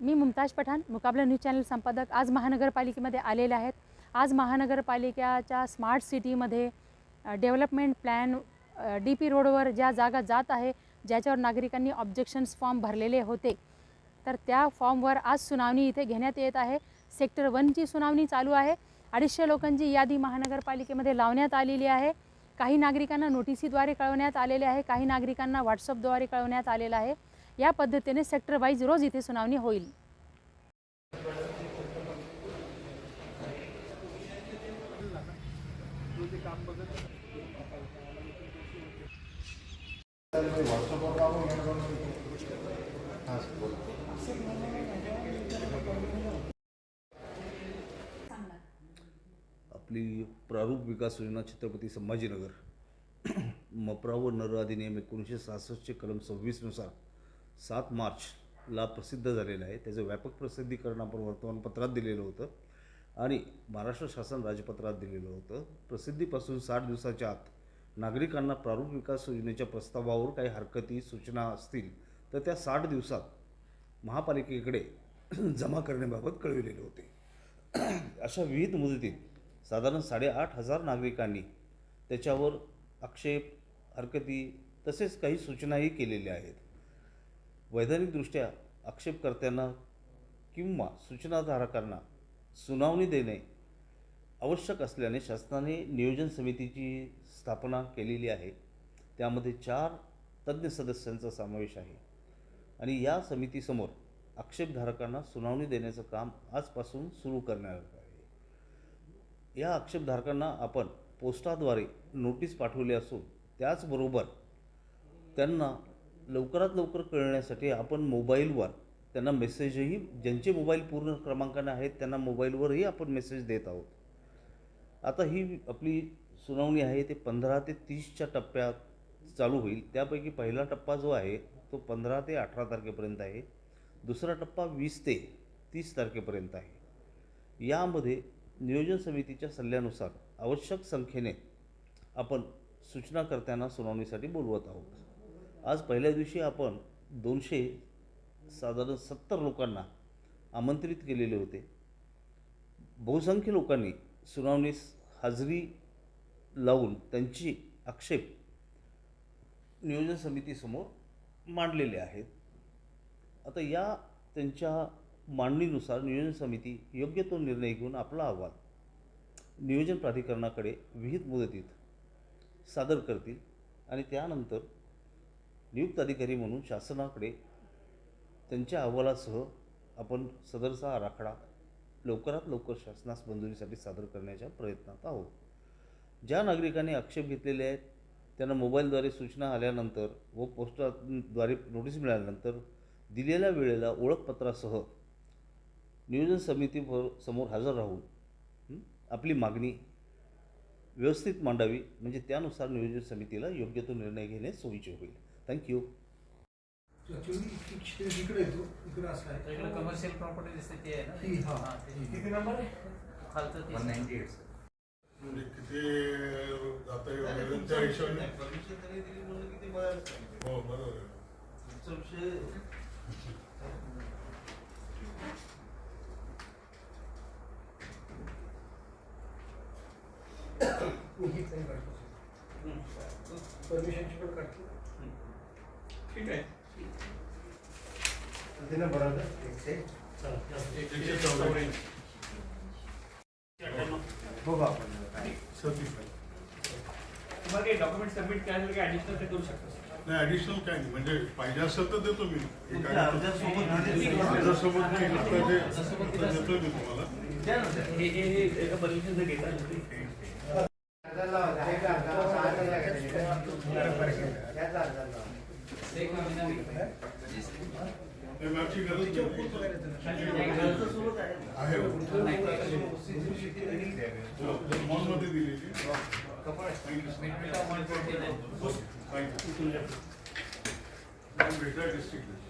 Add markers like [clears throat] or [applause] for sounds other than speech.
मी मुमताज पठाण मुकाबला news channel संपादक आज महानगरपालिकेमध्ये आलेले आहेत. आज महानगरपालिकेच्या स्मार्ट सिटीमध्ये डेव्हलपमेंट प्लॅन डी पी रोडवर ज्या जागा जात आहे ज्याच्यावर नागरिकांनी ऑब्जेक्शन्स फॉर्म भरलेले होते तर त्या फॉर्मवर आज सुनावणी इथे घेण्यात येत आहे. सेक्टर वनची सुनावणी चालू आहे. अडीचशे लोकांची यादी महानगरपालिकेमध्ये लावण्यात आलेली आहे. काही नागरिकांना नोटिसीद्वारे कळवण्यात आलेले आहे काही नागरिकांना व्हॉट्सअपद्वारे कळवण्यात आलेलं आहे. या पद्धतीने सेक्टर वाईज रोज इथे सुनावणी होईल. आपली प्रारूप विकास योजना छत्रपती संभाजीनगर. [clears throat] मप्रा व नर अधिनियम एकोणीसशे सहासष्टचे कलम सव्वीसनुसार सात मार्चला प्रसिद्ध झालेलं आहे. त्याचं व्यापक प्रसिद्धीकरण आपण वर्तमानपत्रात दिलेलं होतं. आणि महाराष्ट्र शासन राजपत्रात दिलेलं होतं. प्रसिद्धीपासून साठ दिवसाच्या आत नागरिकांना प्रारूप विकास योजनेच्या प्रस्तावावर काही हरकती सूचना असतील तर त्या साठ दिवसात महापालिकेकडे जमा करण्याबाबत कळविलेले होते. अशा विविध मुदतीत साधारण साडेआठ हजार नागरिकांनी त्याच्यावर आक्षेप हरकती तसेच काही सूचनाही केलेल्या आहेत. वैधानिकदृष्ट्या आक्षेपकर्त्यांना किंवा सूचनाधारकांना सुनावणी देणे आवश्यक असल्याने शासनाने नियोजन समितीची स्थापना केलेली आहे. त्यामध्ये चार तज्ज्ञ सदस्यांचा समावेश आहे आणि या समितीसमोर आक्षेपधारकांना सुनावणी देण्याचं काम आजपासून सुरू करण्यात आहे. या आक्षेपधारकांना आपण पोस्टाद्वारे नोटीस पाठवली असून त्याचबरोबर त्यांना लवकरात लवकर कळण्यासाठी आपण मोबाईलवर त्यांना मेसेजही ज्यांचे मोबाईल पूर्ण क्रमांकाने आहेत त्यांना मोबाईलवरही आपण मेसेज देत आहोत. आता ही आपली सुनावणी आहे ते पंधरा ते तीसच्या टप्प्यात चालू होईल. त्यापैकी पहिला टप्पा जो आहे तो पंधरा ते अठरा तारखेपर्यंत आहे. दुसरा टप्पा वीस ते तीस तारखेपर्यंत आहे. यामध्ये नियोजन समितीच्या सल्ल्यानुसार आवश्यक संख्येने आपण सूचनाकर्त्यांना सुनावणीसाठी बोलवत आहोत. आज पहिल्या दिवशी आपण दोनशे साधारण सत्तर लोकांना आमंत्रित केलेले होते. बहुसंख्य लोकांनी सुनावणीस हाजरी लावून त्यांची आक्षेप नियोजन समितीसमोर मांडलेले आहेत. आता या त्यांच्या मांडणीनुसार नियोजन समिती योग्य तो निर्णय घेऊन आपला अहवाल नियोजन प्राधिकरणाकडे विहित मुदतीत सादर करतील आणि त्यानंतर नियुक्त अधिकारी म्हणून शासनाकडे त्यांच्या अहवालासह आपण सदरचा आराखडा लवकरात लवकर शासनास मंजुरीसाठी सादर करण्याच्या प्रयत्नात आहोत. ज्या नागरिकांनी आक्षेप घेतलेले आहेत त्यांना मोबाईलद्वारे सूचना आल्यानंतर व पोस्टाद्वारे नोटीस मिळाल्यानंतर दिलेल्या वेळेला ओळखपत्रासह नियोजन समितीवर समोर हजर राहून आपली मागणी व्यवस्थित मांडावी म्हणजे त्यानुसार नियोजन समितीला योग्य तो निर्णय घेणे सोयीचे होईल. थँक्यू ऍक्च्युली इकडे येतो इकडे असं आहे इकडे कमर्शियल प्रॉपर्टी दिसते ते आहे ना? ही, हा. हा, ते. किती नंबर आहे? खालचं ते. म्हणजे किती जाता येईल त्या हिशोबाने? हो बरोबर आहे. [coughs] ही परमिशनची पण काढतो. ठीक आहे. एकशे आपण सतीश. तुम्हाला काही डॉक्युमेंट सबमिट करायचं काही ऍडिशनल ते करू शकता नाही ऍडिशनल काय नाही. म्हणजे पाहिजे असेल तर देतो मी. हे काय- अर्जासोबत दिलेलं आहे. अर्जासोबत नाही आता जे अर्जासोबत आता देतोय मी तुम्हाला. हे हे हे एका परमिशन जर घेता हो. हो, थँक्यू थँक्यू भेटा डिस्ट्रिक्ट